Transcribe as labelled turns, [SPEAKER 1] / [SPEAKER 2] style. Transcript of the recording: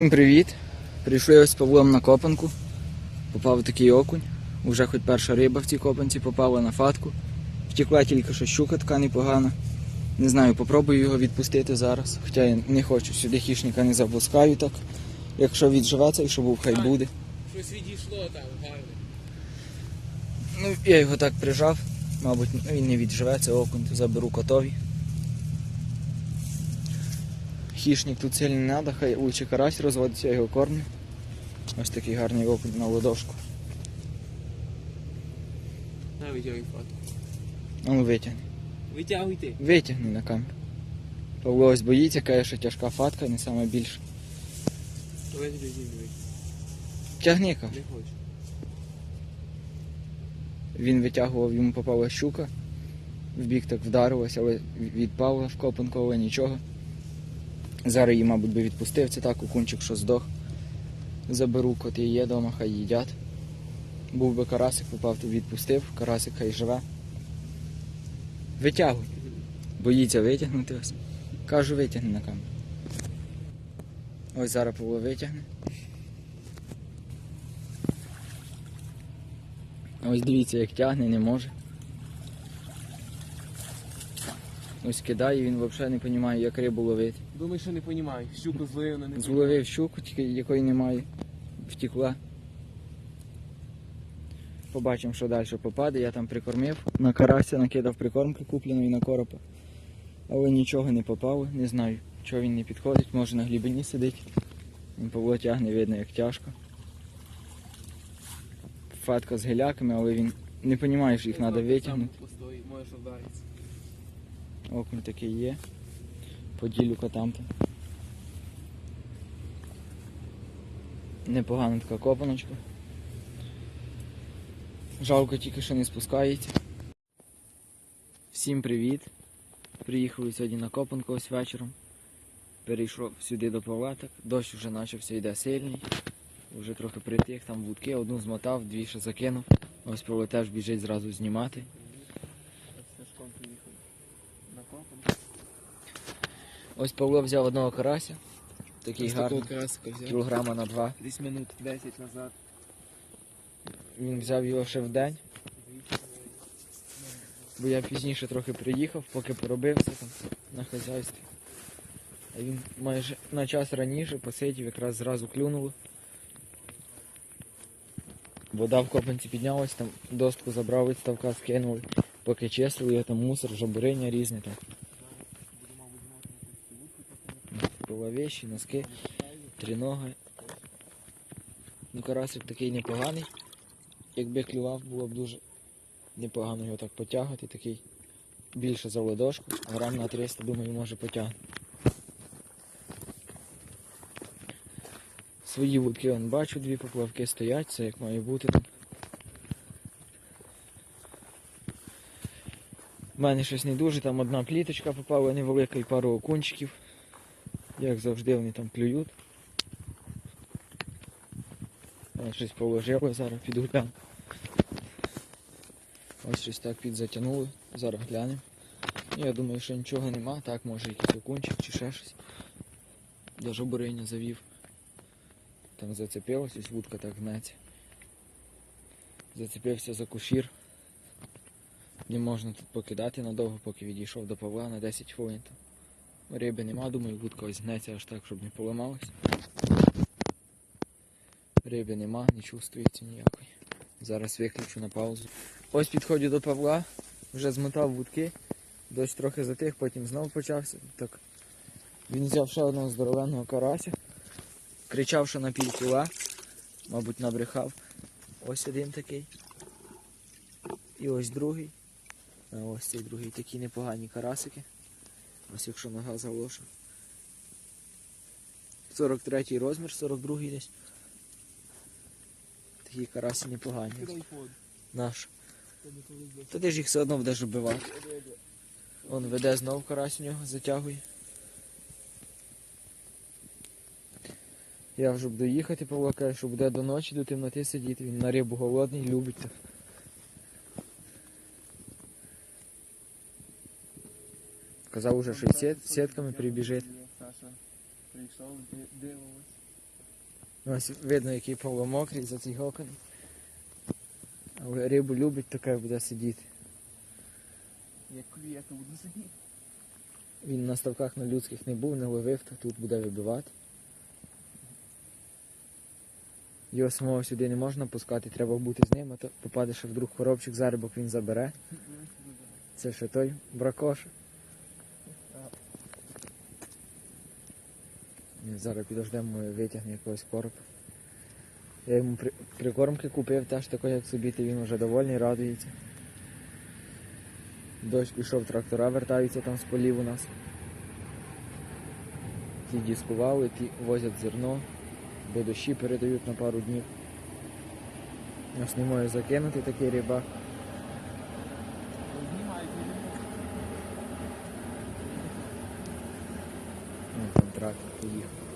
[SPEAKER 1] Всім привіт! Прийшли ось з Павлом на копанку. Попав такий окунь. Уже хоч перша риба в цій копанці попала на фатку. Втекла тільки що щука така непогана. Не знаю, попробую його відпустити зараз. Хоча я не хочу, сюди хищника не запускаю так. Якщо відживеться, що був, хай буде.
[SPEAKER 2] Щось відійшло там, гарно.
[SPEAKER 1] Ну, я його так прижав. Мабуть, ну, він не відживеться, окунь, то заберу котові. Хищник тут сильно не треба, хай лучше карась розводиться, я його кормлю. Ось такий гарний окунь на ладошку.
[SPEAKER 2] На, витягуй фотку.
[SPEAKER 1] А ну витягни.
[SPEAKER 2] Витягуйте.
[SPEAKER 1] Витягни на камеру. Павло ось боїться, каже, що тяжка фатка, не саме більше.
[SPEAKER 2] Давай.
[SPEAKER 1] Тягни ка.
[SPEAKER 2] Не хочу.
[SPEAKER 1] Він витягував, йому попала щука. В бік так вдарилась, але відпала в копанкове нічого. Зараз її, мабуть, би відпустив. Це так, окунчик, що здох. Заберу, коти є вдома, хай їдять. Був би карасик, попав, то відпустив, карасик хай живе. Витягуй. Боїться витягнути ось. Кажу, витягни на камеру. Ось зараз Павло витягне. Ось дивіться, як тягне, не може. Ось кидає, він взагалі не розуміє, як рибу ловити.
[SPEAKER 2] Думаю, що не розумію. Щуку злив, але не
[SPEAKER 1] Зловив щуку, тільки якої немає. Втекла. Побачимо, що далі попаде. Я там прикормив. На карася накидав прикормки купленої на коропа. Але нічого не попало, не знаю, чого він не підходить, може на глибині сидить. Він Павло тягне, видно, як тяжко. Фатка з геляками, але він не розуміє, що їх треба витягнути.
[SPEAKER 2] Постой, можеш вдаритися.
[SPEAKER 1] Окунь такий є. Поділю котам там. Непогана така копаночка. Жалко тільки, що не спускається. Всім привіт. Приїхали сьогодні на копанку ось вечором. Перейшов сюди до палаток. Дощ вже почався йде сильний. Вже трохи притих, там вудки, одну змотав, дві ще закинув. Ось Павло теж біжить зразу знімати.
[SPEAKER 2] Ось Сашком приїхав. На копан.
[SPEAKER 1] Ось Павло взяв одного карася. Такий
[SPEAKER 2] Ось
[SPEAKER 1] гарний.
[SPEAKER 2] такого красика взяв.
[SPEAKER 1] Кілограма на два.
[SPEAKER 2] Десь минут 10 назад.
[SPEAKER 1] Він взяв його ще в день, бо я пізніше трохи приїхав, поки поробився там на хазяйстві. А він майже на час раніше посидів, якраз зразу клюнуло. Вода в копанці піднялась, там достку забрав від ставка, скинули, поки чистили, його там мусор, жабуриння різне там. Була вещі, носки, тріноги. Ну, карасик такий непоганий. Якби клював, було б дуже непогано його так потягати, такий більше за ладошку, грам на 300, думаю, може потягне. Свої вудки он бачу, дві поплавки стоять, це як має бути. У мене щось не дуже, там одна пліточка попала невелика і пару окунчиків. Як завжди вони там клюють. Я щось положили, зараз піду гляну. Ось щось так підзатягнули, зараз глянемо. Я думаю, що нічого нема, так може якийсь окунчик чи ще щось. Даже бурення завів. Там зацепилось, ось вудка так гнеться. Зацепився за кушір. Не можна тут покидати надовго, поки відійшов до Павла на 10 хвилин. Риби нема, думаю, вудка ось гнеться аж так, щоб не поламалась. Риби нема, не чувствується ніякої. Зараз виключу на паузу. Ось підходжу до Павла, вже змотав вудки, дощ трохи затих, потім знов почався. Так. Він взяв ще одного здоровенного карася, кричав, що на пів кіла, мабуть, набрехав. Ось один такий. І ось другий. А ось цей другий такі непогані карасики. Ось якщо нога заложена. 43 розмір, 42 десь. Такі карасі непогані. Наш. Та ти ж їх все одно будеш вбивати. Он веде знов карась у нього, затягує. Я вже буду їхати, Павло каже, що буде до ночі, до темноти сидіти. Він на рибу голодний, любить. Казав уже, що сет, сетками прибіжить.
[SPEAKER 2] Прийшов, ди-
[SPEAKER 1] Ось видно, який Павло за цей гокон. Але рибу любить, таке буде сидіти.
[SPEAKER 2] Як клює, то буду сидіти.
[SPEAKER 1] Він на ставках на людських не був, не ловив, то тут буде вибивати. Його самого сюди не можна пускати, треба бути з ним, а то попаде ще вдруг коробчик зарибок він забере. Це ще той бракош. Зараз підождемо, витягне якогось коропа. Я йому при- прикормки купив, теж такої, як собі, він вже довольний, радується. Дощ пішов, трактора вертаються там з полів у нас. Ті дискували, ті возять зерно, бо дощі передають на пару днів. Ось не може закинути такий рибак. Ну, там трактор поїхав.